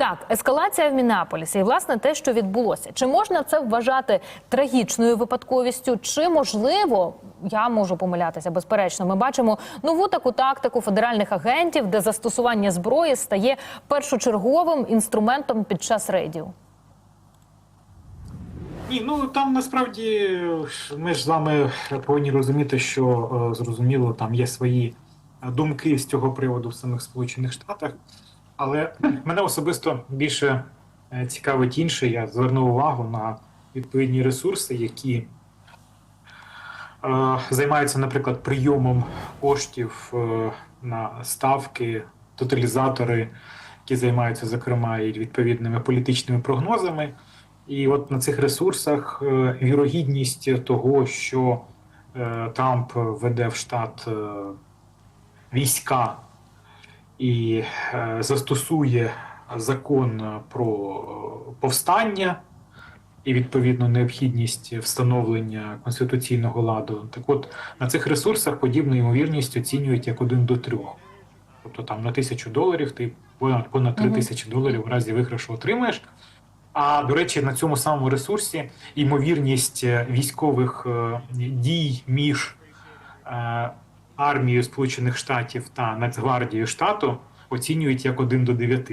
Так, ескалація в Мінеаполісі і власне те, що відбулося. Чи можна це вважати трагічною випадковістю? Чи можливо, я можу помилятися, безперечно, ми бачимо нову таку тактику федеральних агентів, де застосування зброї стає першочерговим інструментом під час рейдів? Ні, ну там насправді ми ж з вами повинні розуміти, що е, зрозуміло, там є свої думки з цього приводу в самих Сполучених Штатах. Але мене особисто більше е, цікавить інше. Я звернув увагу на відповідні ресурси, які е, займаються, наприклад, прийомом коштів е, на ставки, тоталізатори, які займаються, зокрема, і відповідними політичними прогнозами. І от на цих ресурсах е, вірогідність того, що е, Трамп веде в штат е, війська і е, застосує закон про е, повстання і відповідно необхідність встановлення конституційного ладу. Так от на цих ресурсах подібну ймовірність оцінюють як один до трьох. Тобто там на тисячу доларів ти понад понад три тисячі доларів в разі виграшу отримаєш. А до речі, на цьому самому ресурсі ймовірність е, військових дій між армією Сполучених Штатів та Нацгвардією штату оцінюють як 1 до 9.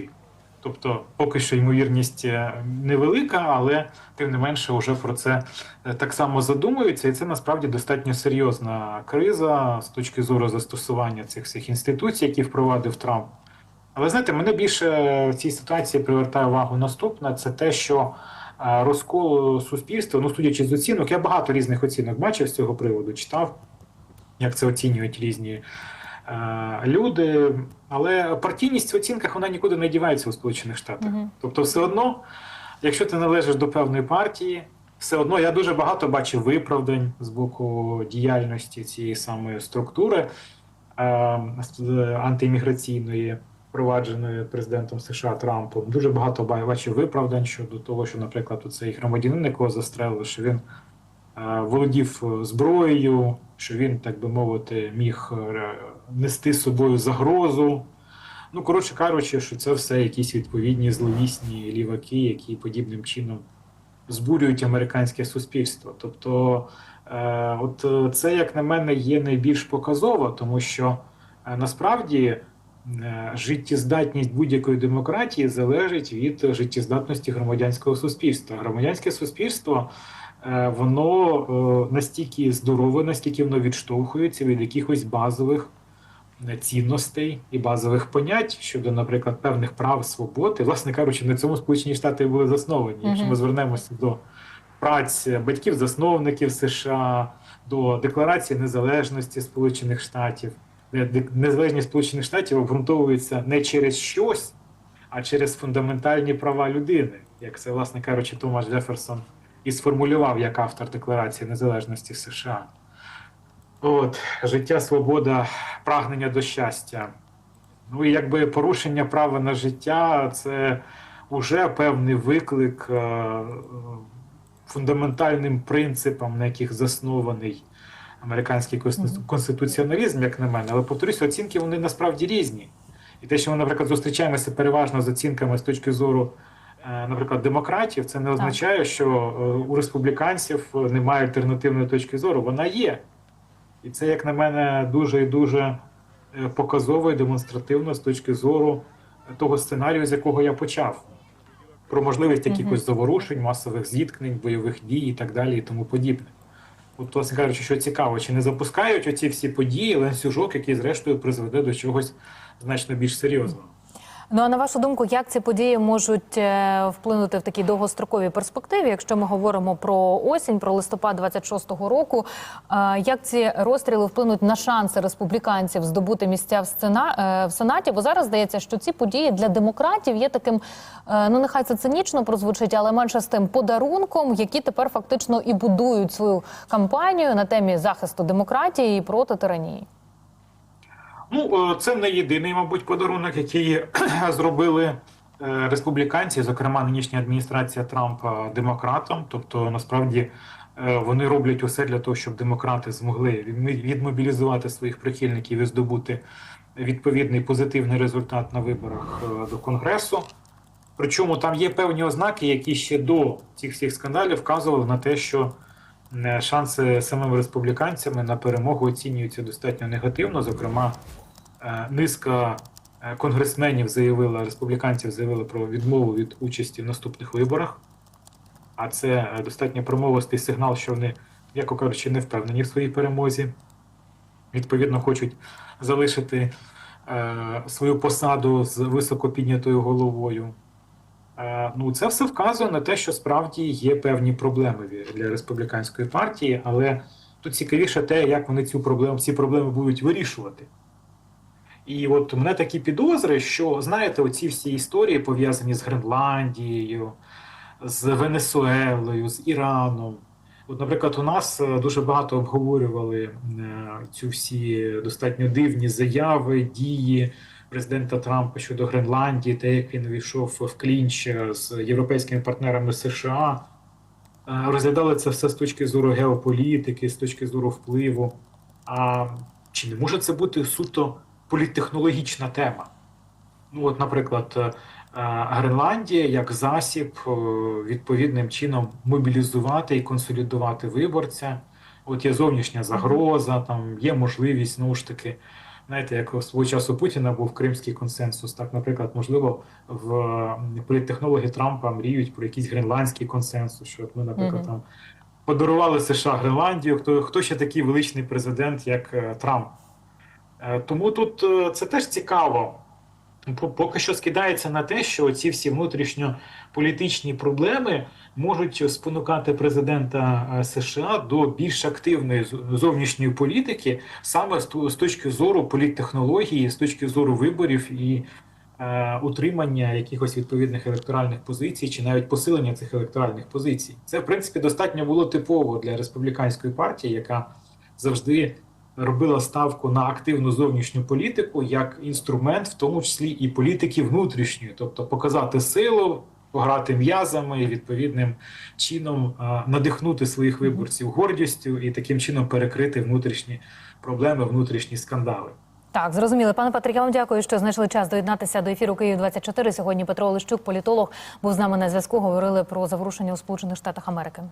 Тобто, поки що ймовірність е, невелика, але тим не менше вже про це е, так само задумуються, і це насправді достатньо серйозна криза з точки зору застосування цих всіх інституцій, які впровадив Трамп. Але знаєте, мене більше в цій ситуації привертає увагу наступне: це те, що е, розкол суспільства, ну судячи з оцінок, я багато різних оцінок бачив з цього приводу, читав, як це оцінюють різні е, люди. Але партійність в оцінках вона нікуди не дівається у Сполучених Штатах. Мгм. Тобто, все одно, якщо ти належиш до певної партії, все одно я дуже багато бачив виправдань з боку діяльності цієї самої структури е, з- антиімміграційної, впровадженої президентом США Трампом. Дуже багато бачив виправдань щодо того, що, наприклад, цей громадянин, якого застрелили, що він е, володів е, зброєю, що він, так би мовити, міг е, нести з собою загрозу. Ну, коротше кажучи, що це все якісь відповідні зловісні ліваки, які подібним чином збурюють американське суспільство. Тобто, е, от це, як на мене, є найбільш показово, тому що насправді життєздатність будь-якої демократії залежить від життєздатності громадянського суспільства. Громадянське суспільство воно е, настільки здорове, настільки воно відштовхується від якихось базових е, цінностей і базових понять щодо, наприклад, певних прав, свобод. І, власне кажучи, на цьому Сполучені Штати були засновані. Якщо ми звернемося до праць батьків-засновників США, до Декларації незалежності Сполучених Штатів, де незалежність Сполучених Штатів обґрунтовується не через щось, а через фундаментальні права людини, як це, власне кажучи, Томаш Джеферсон і сформулював як автор Декларації незалежності США. От, життя, свобода, прагнення до щастя. Ну і якби порушення права на життя це вже певний виклик е, фундаментальним принципам, на яких заснований американський конституціоналізм, як на мене. Але повторюсь, оцінки вони насправді різні. І те, що ми, наприклад, зустрічаємося переважно з оцінками з точки зору, наприклад, демократів, це не означає, що е, у республіканців е, немає альтернативної точки зору. Вона є. І це, як на мене, дуже і дуже е, показово і демонстративно з точки зору того сценарію, з якого я почав. Про можливість якихось заворушень, масових зіткнень, бойових дій і так далі, і тому подібне. От, власне кажучи, що цікаво, чи не запускають оці всі події ланцюжок, який зрештою призведе до чогось значно більш серйозного. Ну а на вашу думку, як ці події можуть е, вплинути в такій довгостроковій перспективі, якщо ми говоримо про осінь, про листопад 26-го року? Е, Як ці розстріли вплинуть на шанси республіканців здобути місця в сцена е, в сенаті? Бо зараз здається, що ці події для демократів є таким, ну нехай це цинічно прозвучить, але менше з тим подарунком, які тепер фактично і будують свою кампанію на темі захисту демократії і проти тиранії. Ну, е, це не єдиний, мабуть, подарунок, який зробили е, республіканці, зокрема нинішня адміністрація Трампа демократам. Тобто, насправді е, вони роблять усе для того, щоб демократи змогли відмобілізувати своїх прихильників і здобути відповідний позитивний результат на виборах до конгресу. Причому там є певні ознаки, які ще до цих всіх скандалів вказували на те, що шанси самими республіканцями на перемогу оцінюються достатньо негативно. Зокрема, е, низка е, конгресменів заявила, республіканців заявили про відмову від участі в наступних виборах. А це е, достатньо промовистий сигнал, що вони, м'яко кажучи, не впевнені в своїй перемозі. Відповідно, хочуть залишити е, свою посаду з високо піднятою головою. Ну, це все вказує на те, що справді є певні проблеми для республіканської партії, але тут цікавіше те, як вони цю проблему, ці проблеми будуть вирішувати. І от мене такі підозри, що знаєте, оці всі історії пов'язані з Гренландією, з Венесуелою, з Іраном. От, наприклад, у нас е, дуже багато обговорювали е, цю всі достатньо дивні заяви, дії президента Трампа щодо Гренландії, те, як він війшов в клінч е, з європейськими партнерами США. Е, Розглядали це все з точки зору геополітики, з точки зору впливу. А чи не може це бути суто політтехнологічна тема? Ну, от, наприклад, е, Гренландія як засіб відповідним чином мобілізувати і консолідувати виборця. От є зовнішня загроза, там є можливість знову ж таки. Знаєте, як свого часу Путіна був кримський консенсус, так, наприклад, можливо, в політтехнологи Трампа мріють про якийсь гренландський консенсус. Що ми, наприклад, Мгм. там подарували США Гренландію. Хто, хто ще такий величний президент, як е, Трамп? Е, Тому тут е, це теж цікаво. По- Поки що скидається на те, що ці всі внутрішньополітичні проблеми можуть спонукати президента е, США до більш активної зовнішньої політики, саме з точки зору політтехнології, з точки зору виборів і е, утримання якихось відповідних електоральних позицій, чи навіть посилення цих електоральних позицій. Це в принципі достатньо було типово для республіканської партії, яка завжди робила ставку на активну зовнішню політику як інструмент, в тому числі і політики внутрішньої, тобто показати силу, пограти м'язами і відповідним чином надихнути своїх виборців гордістю і таким чином перекрити внутрішні проблеми, внутрішні скандали. Так, зрозуміли. Пане Патрик, я вам дякую, що знайшли час доєднатися до ефіру Київ 24 Сьогодні Петро Олещук, політолог, був з нами на зв'язку. Говорили про заворушення у Сполучених Штатах Америки.